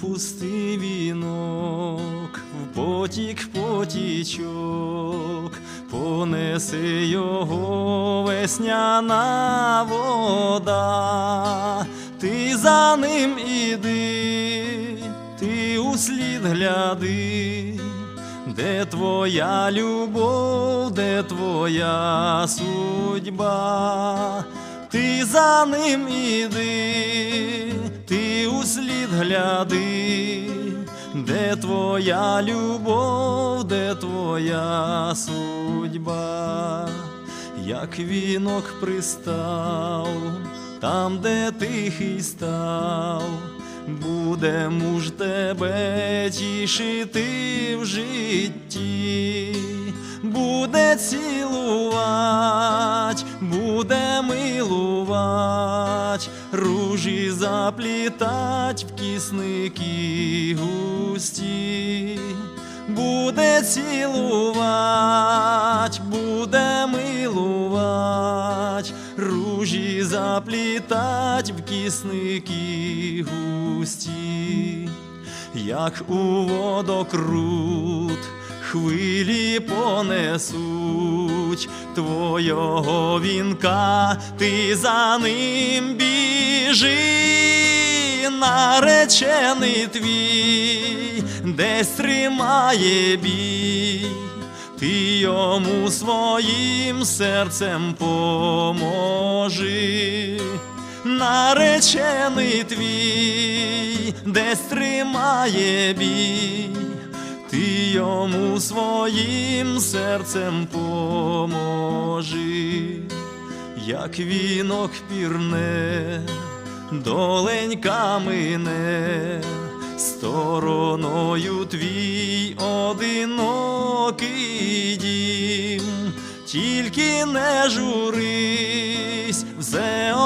пустий вінок, в потік потічок, понеси його весняна вода, ти за ним іди, ти услід гляди, де твоя любов, де твоя судьба, ти за ним іди, гляди, де твоя любов, де твоя судьба, як вінок пристав, там, де тихий став, буде муж тебе тішити в житті, буде цілувать, буде милувать, ружі заплітать в кисники густі, буде цілувать, буде милувать, ружі заплітать в кисники густі, як у водокрут хвилі понесуть твого вінка, ти за ним біжи, наречений твій, десь тримає бій. Ти йому своїм серцем поможи, наречений твій, десь тримає бій, ти йому своїм серцем поможи, як вінок пірне, доленька мине, стороною твій одинокий дім, тільки не журись,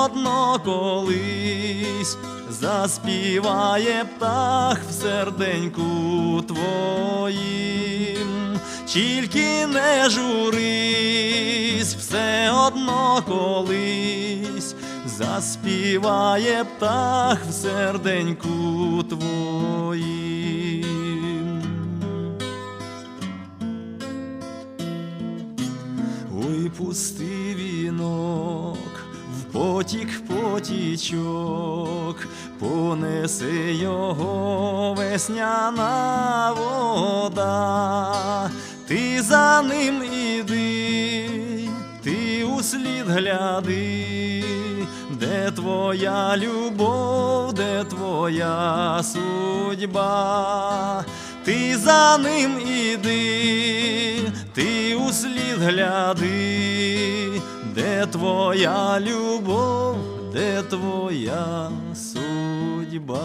одно колись заспіває птах в серденьку твоїм, тільки не журись, все одно колись заспіває птах в серденьку твоїм. Пусти вінок, в потік потічок, понеси його весняна вода, ти за ним іди, ти услід гляди, де твоя любов, де твоя судьба, ти за ним іди, ти услід гляди, де твоя любов, де твоя судьба.